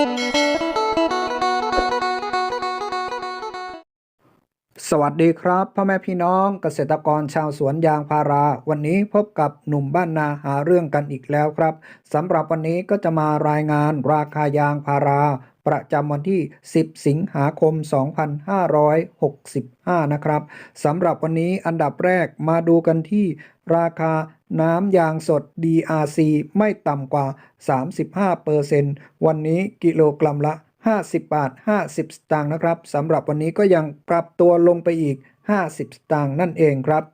สวัสดีครับพ่อแม่พี่น้องเกษตรกรชาวสวนยางพารา วันนี้พบกับหนุ่มบ้านนาหาเรื่องกันอีกแล้วครับสำหรับวันนี้ก็จะมารายงานราคายางพารา ประจำวันที่ 10 สิงหาคม 2565 นะครับสำหรับวันนี้อันดับแรกมาดูกันที่ราคาน้ำยางสด DRC ไม่ต่ำกว่า 35%วันนี้กิโลกรัมละ 50 บาท 50 สตางค์นะครับสำหรับวันนี้ก็ยังปรับตัวลงไปอีก 50 สตางค์นั่นเองครับ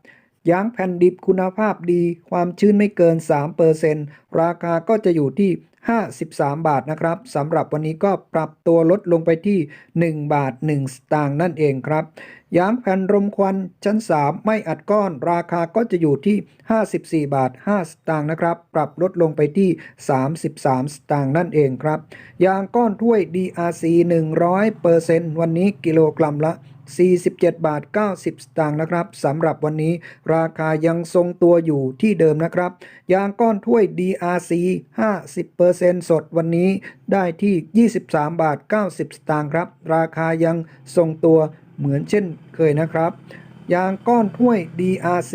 ยางแผ่นดิบคุณภาพดี ความชื้นไม่เกิน 3%ราคาก็จะอยู่ที่ 53 บาทนะครับสำหรับวันนี้ก็ปรับตัวลดลงไปที่ 1 บาท 1 สตางค์นั่นเองครับยางแผ่นรมควันชั้น 3 ไม่อัดก้อน ราคาก็จะอยู่ที่ 54 บาท 5 สตางค์นะครับ ปรับลดลงไปที่ 33 สตางค์นั่นเองครับยางก้อนถ้วย DRC 100%วันนี้กิโลกรัมละ 47 บาท 90 สตางค์นะครับสำหรับวันนี้ราคายังทรงตัวอยู่ที่เดิมนะครับ ยางก้อนถ้วย DRC 50%สดวันนี้ได้ที่ 23 บาท 90 สตางค์ครับ ราคายังทรงตัวเหมือนเช่นเคยนะครับยางก้อนถ้วย DRC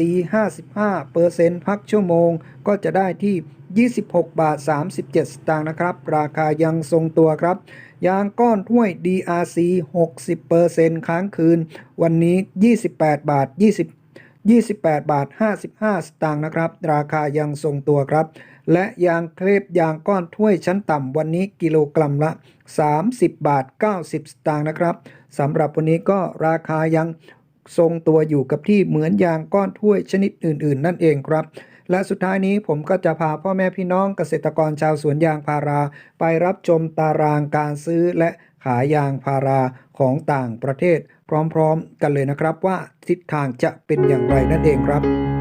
55%พักชั่วโมงก็จะได้ที่ 26 บาท 37 สตางค์นะครับ ราคายังทรงตัวครับ ยางก้อนถ้วย DRC 60%ค้างคืน วันนี้ 28 บาท 20 28 บาท 55 สตางค์นะครับ ราคายังทรงตัวครับ และยางเคลบยางก้อนถ้วยชั้นต่ำวันนี้กิโลกรัมละ 30 บาท 90 สตางค์นะครับสำหรับวันนี้ก็ราคายังทรงตัวอยู่กับที่เหมือนยางก้อนถ้วยชนิดอื่น ๆ นั่นเองครับ และสุดท้ายนี้ผมก็จะพาพ่อแม่พี่น้องเกษตรกรชาวสวนยางพารา ไปรับชมตารางการซื้อและขายยางพาราของต่างประเทศ พร้อมๆ กันเลยนะครับว่าทิศทางจะเป็นอย่างไรนั่นเองครับ